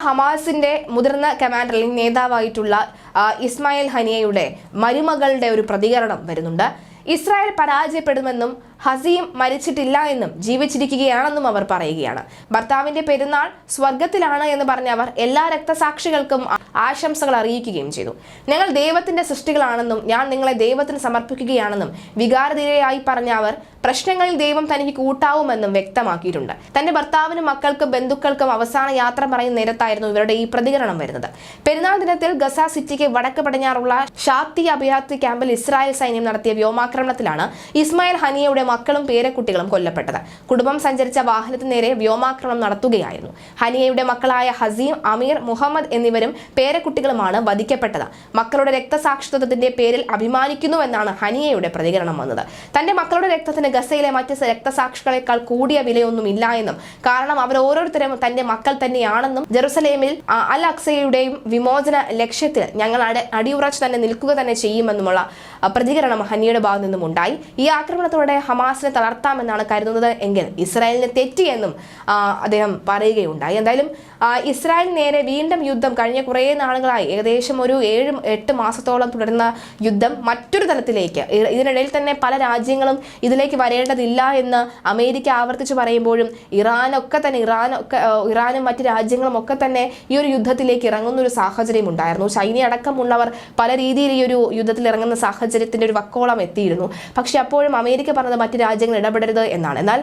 ഹമാസിന്റെ മുതിർന്ന കമാൻഡർ അല്ലെങ്കിൽ നേതാവായിട്ടുള്ള ഇസ്മായിൽ ഹനിയയുടെ മരുമകളുടെ ഒരു പ്രതികരണം വരുന്നുണ്ട്. ഇസ്രായേൽ പരാജയപ്പെടുമെന്നും ഹസീം മരിച്ചിട്ടില്ല എന്നും ജീവിച്ചിരിക്കുകയാണെന്നും അവർ പറയുകയാണ്. ഭർത്താവിന്റെ പെരുന്നാൾ സ്വർഗത്തിലാണ് എന്ന് പറഞ്ഞ അവർ എല്ലാ രക്തസാക്ഷികൾക്കും ആശംസകൾ അറിയിക്കുകയും ചെയ്തു. ഞങ്ങൾ ദൈവത്തിന്റെ സൃഷ്ടികളാണെന്നും ഞാൻ നിങ്ങളെ ദൈവത്തിന് സമർപ്പിക്കുകയാണെന്നും വികാരധീരയായി പറഞ്ഞ അവർ പ്രശ്നങ്ങളിൽ ദൈവം തനിക്ക് കൂട്ടാവുമെന്നും വ്യക്തമാക്കിയിട്ടുണ്ട്. തന്റെ ഭർത്താവിനും മക്കൾക്കും ബന്ധുക്കൾക്കും അവസാന യാത്ര പറയുന്ന നേരത്തായിരുന്നു ഇവരുടെ ഈ പ്രതികരണം വരുന്നത്. പെരുന്നാൾ ദിനത്തിൽ ഗസ സിറ്റിക്ക് വടക്ക് പടിഞ്ഞാറുള്ള ഷാത്തി അഭയാർത്ഥി ക്യാമ്പിൽ ഇസ്രായേൽ സൈന്യം നടത്തിയ വ്യോമാക്രമണത്തിലാണ് ഇസ്മായിൽ ഹനിയയുടെ മക്കളും പേരക്കുട്ടികളും കൊല്ലപ്പെട്ടത്. കുടുംബം സഞ്ചരിച്ച വാഹനത്തിന് നേരെ വ്യോമാക്രമണം നടത്തുകയായിരുന്നു. ഹനിയയുടെ മക്കളായ ഹസീം അമീർ മുഹമ്മദ് എന്നിവരും പേരക്കുട്ടികളുമാണ് വധിക്കപ്പെട്ടത്. മക്കളുടെ രക്തസാക്ഷിത്വത്തിന്റെ പേരിൽ അഭിമാനിക്കുന്നുവെന്നാണ് ഹനിയയുടെ പ്രതികരണം വന്നത്. തന്റെ മക്കളുടെ രക്തത്തിന് ഗസയിലെ മറ്റ് രക്തസാക്ഷികളെക്കാൾ കൂടിയ വിലയൊന്നും ഇല്ല എന്നും കാരണം അവർ ഓരോരുത്തരും തന്റെ മക്കൾ തന്നെയാണെന്നും ജെറുസലേമിൽ അൽ അക്സയുടെയും വിമോചന ലക്ഷ്യത്തിൽ ഞങ്ങൾ അട അടിയുറച്ച് തന്നെ നിൽക്കുക തന്നെ ചെയ്യുമെന്നുമുള്ള പ്രതികരണം ഹനിയുടെ ഭാഗത്തു നിന്നും ഉണ്ടായി. ഈ ആക്രമണത്തോടെ ഹമാസിനെ തളർത്താമെന്നാണ് കരുതുന്നത്. എങ്കിൽ ഇസ്രായേലിന് തെറ്റിയെന്നും അദ്ദേഹം പറയുകയുണ്ടായി. എന്തായാലും ഇസ്രായേൽ നേരെ വീണ്ടും യുദ്ധം. കഴിഞ്ഞ കുറേ നാളുകളായി ഏകദേശം ഒരു ഏഴ് എട്ട് മാസത്തോളം തുടരുന്ന യുദ്ധം മറ്റൊരു തലത്തിലേക്ക്. ഇതിനിടയിൽ തന്നെ പല രാജ്യങ്ങളും ഇതിലേക്ക് വരേണ്ടതില്ല എന്ന് അമേരിക്ക ആവർത്തിച്ച് പറയുമ്പോഴും ഇറാനൊക്കെ തന്നെ ഇറാനൊക്കെ ഇറാനും മറ്റ് രാജ്യങ്ങളും ഒക്കെ തന്നെ ഈ ഒരു യുദ്ധത്തിലേക്ക് ഇറങ്ങുന്ന ഒരു സാഹചര്യം ഉണ്ടായിരുന്നു ചൈന അടക്കമുള്ളവർ പല രീതിയിൽ ഈ ഒരു യുദ്ധത്തിൽ ഇറങ്ങുന്ന സാഹചര്യത്തിന്റെ ഒരു വക്കോളം എത്തിയിരുന്നു. പക്ഷെ അപ്പോഴും അമേരിക്ക പറഞ്ഞത് മറ്റ് രാജ്യങ്ങൾ ഇടപെടരുത് എന്നാണ്. എന്നാൽ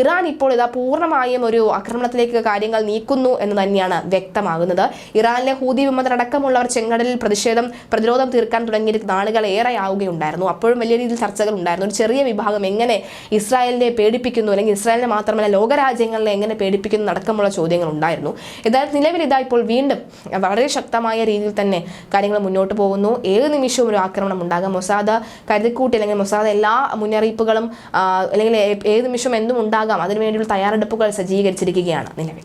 ഇറാൻ ഇപ്പോൾ ഇതാ പൂർണമായും ഒരു ആക്രമണത്തിലേക്ക് കാര്യങ്ങൾ നീക്കുന്നു എന്ന് തന്നെയാണ് വ്യക്തമാകുന്നത്. ഇറാനിലെ ഹൂതി വിമതരടക്കമുള്ളവർ ചെങ്കടലിൽ പ്രതിഷേധം പ്രതിരോധം തീർക്കാൻ തുടങ്ങിയ നാളുകൾ ഏറെ ആവുകയുണ്ടായിരുന്നു അപ്പോഴും വലിയ രീതിയിൽ ചർച്ചകൾ ഉണ്ടായിരുന്നു. ഒരു ചെറിയ വിഭാഗം എങ്ങനെ ഇസ്രായേലിനെ പേടിപ്പിക്കുന്നു അല്ലെങ്കിൽ ഇസ്രായേലിനെ മാത്രമല്ല ലോകരാജ്യങ്ങളിലെ എങ്ങനെ പേടിപ്പിക്കുന്നു അടക്കമുള്ള ചോദ്യങ്ങൾ ഉണ്ടായിരുന്നു. എന്തായാലും നിലവിൽ ഇതാ ഇപ്പോൾ വീണ്ടും വളരെ ശക്തമായ രീതിയിൽ തന്നെ കാര്യങ്ങൾ മുന്നോട്ട് പോകുന്നു. ഏത് നിമിഷവും ഒരു ആക്രമണം ഉണ്ടാകാം. മൊസാദ് കരുതിക്കൂട്ടി അല്ലെങ്കിൽ മൊസാദ എല്ലാ മുന്നറിയിപ്പുകളും അല്ലെങ്കിൽ ഏത് നിമിഷം എന്തും ഉണ്ടാകാം. അതിനുവേണ്ടിയുള്ള തയ്യാറെടുപ്പുകൾ സജ്ജീകരിച്ചിരിക്കുകയാണ് നിലവിൽ.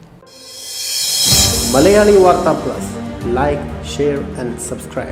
Malayali Vartha plus. Like share and subscribe